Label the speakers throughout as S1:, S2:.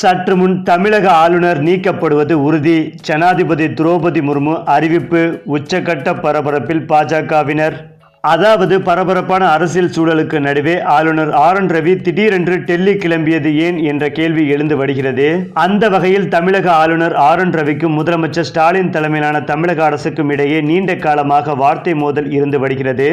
S1: சற்று முன் தமிழக ஆளுநர் நீக்கப்படுவது உறுதி. ஜனாதிபதி திரௌபதி முர்மு அறிவிப்பு உச்சகட்ட பரபரப்பில் பாஜகவினர். அதாவது பரபரப்பான அரசியல் சூழலுக்கு நடுவே ஆளுநர் ஆர் என் ரவி திடீரென்று டெல்லி கிளம்பியது ஏன் என்ற கேள்வி எழுந்து வருகிறது. அந்த வகையில் தமிழக ஆளுநர் ஆர் என் ரவிக்கும் முதலமைச்சர் ஸ்டாலின் தலைமையிலான தமிழக அரசுக்கும் இடையே நீண்ட காலமாக வார்த்தை மோதல் இருந்து வருகிறது.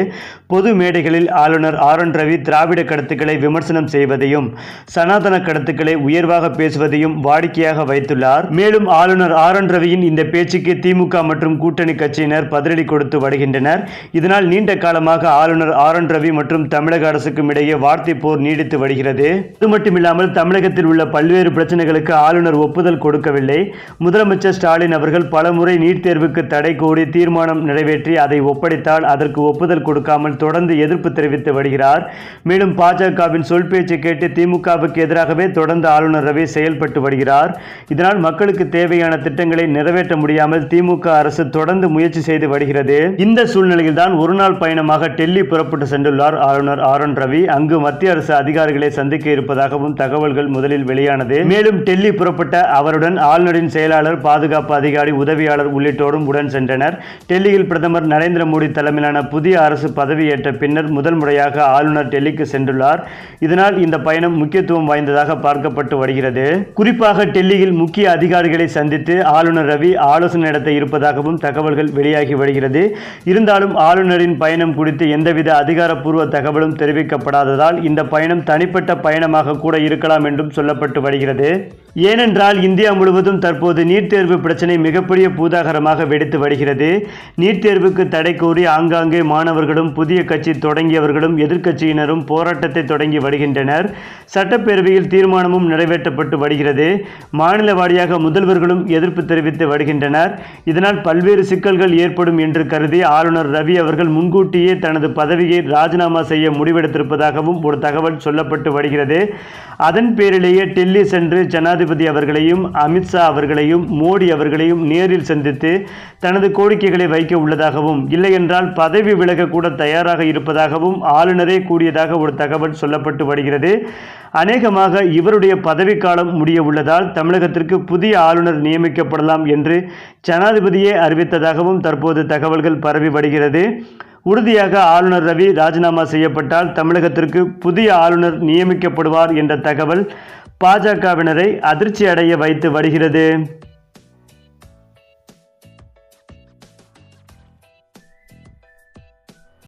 S1: பொது மேடைகளில் ஆளுநர் ஆர் என் ரவி திராவிட கருத்துக்களை விமர்சனம் செய்வதையும் சனாதன கருத்துக்களை உயர்வாக பேசுவதையும் வாடிக்கையாக வைத்துள்ளார். மேலும் ஆளுநர் ஆர் என் ரவியின் இந்த பேச்சுக்கு திமுக மற்றும் கூட்டணி கட்சியினர் பதிலடி கொடுத்து வருகின்றனர். இதனால் நீண்ட காலமாக ஆளுநர் ஆர் என் ரவி மற்றும் தமிழக அரசுக்கும் இடையே வார்த்தை போர் நீடித்து வருகிறது. அது மட்டுமில்லாமல் தமிழகத்தில் உள்ள பல்வேறு பிரச்சனைகளுக்கு ஆளுநர் ஒப்புதல் கொடுக்கவில்லை. முதலமைச்சர் ஸ்டாலின் அவர்கள் பலமுறை நீட் தேர்வுக்கு தடை கோரி தீர்மானம் நிறைவேற்றி அதை ஒப்படைத்தால் அதற்கு ஒப்புதல் கொடுக்காமல் தொடர்ந்து எதிர்ப்பு தெரிவித்து வருகிறார். மேலும் பாஜகவின் சொல் பேச்சு கேட்டு திமுகவுக்கு எதிராகவே தொடர்ந்து ஆளுநர் ரவி செயல்பட்டு வருகிறார். இதனால் மக்களுக்கு தேவையான திட்டங்களை நிறைவேற்ற முடியாமல் திமுக அரசு தொடர்ந்து முயற்சி செய்து வருகிறது. இந்த சூழ்நிலையில் தான் ஒருநாள் காரணமாக டெல்லி புறப்பட்டு சென்றுள்ளார் ஆளுநர் ஆர் என் ரவி. அங்கு மத்திய அரசு அதிகாரிகளை சந்திக்க இருப்பதாகவும் தகவல்கள் முதலில் வெளியானது. மேலும் டெல்லி புறப்பட்ட அவருடன் ஆளுநரின் செயலாளர் பாதுகாப்பு அதிகாரி உதவியாளர் உள்ளிட்டோரும் உடன் சென்றனர். டெல்லியில் பிரதமர் நரேந்திர மோடி தலைமையிலான புதிய அரசு பதவியேற்ற பின்னர் முதல் முறையாக ஆளுநர் டெல்லிக்கு சென்றுள்ளார். இதனால் இந்த பயணம் முக்கியத்துவம் வாய்ந்ததாக பார்க்கப்பட்டு வருகிறது. குறிப்பாக டெல்லியில் முக்கிய அதிகாரிகளை சந்தித்து ஆளுநர் ரவி ஆலோசனை நடத்த இருப்பதாகவும் தகவல்கள் வெளியாகி வருகிறது. இருந்தாலும் ஆளுநரின் பயணம் குறித்து எந்தவித அதிகாரப்பூர்வ தகவலும் தெரிவிக்கப்படாததால் இந்த பயணம் தனிப்பட்ட பயணமாக கூட இருக்கலாம் என்றும் சொல்லப்பட்டு வருகிறது. ஏனென்றால் இந்தியா முழுவதும் தற்போது நீட் தேர்வு பிரச்சனை மிகப்பெரிய பூதாகரமாக வெடித்து வருகிறது. நீட் தேர்வுக்கு தடை கோரி ஆங்காங்கே மாணவர்களும் புதிய கட்சி தொடங்கியவர்களும் எதிர்க்கட்சியினரும் போராட்டத்தை தொடங்கி வருகின்றனர். சட்டப்பேரவையில் தீர்மானமும் நிறைவேற்றப்பட்டு வருகிறது. மாநில வாரியாக முதல்வர்களும் எதிர்ப்பு தெரிவித்து வருகின்றனர். இதனால் பல்வேறு சிக்கல்கள் ஏற்படும் என்று கருதி ஆளுநர் ரவி அவர்கள் முன்கூட்டியே தனது பதவியை ராஜினாமா செய்ய முடிவெடுத்திருப்பதாகவும் ஒரு தகவல் சொல்லப்பட்டு வருகிறது. அதன் பேரிலேயே டெல்லி சென்று ஜனாதிபதி அவர்களையும் அமித்ஷா அவர்களையும் மோடி அவர்களையும் நேரில் சந்தித்து தனது கோரிக்கைகளை வைக்க உள்ளதாகவும் இல்லையென்றால் பதவி விலக கூட தயாராக இருப்பதாகவும் ஆளுநரே கூறியதாக ஒரு தகவல் சொல்லப்பட்டு வருகிறது. அநேகமாக இவருடைய பதவிக்காலம் முடிய உள்ளதால் தமிழகத்திற்கு புதிய ஆளுநர் நியமிக்கப்படலாம் என்று ஜனாதிபதியே அறிவித்ததாகவும் தற்போது தகவல்கள் பரவி வருகிறது. உறுதியாக ஆளுநர் ரவி ராஜினாமா செய்யப்பட்டால் தமிழகத்திற்கு புதிய ஆளுநர் நியமிக்கப்படுவார் என்ற தகவல் பாஜகவினரை அதிர்ச்சி அடைய வைத்து வருகிறது.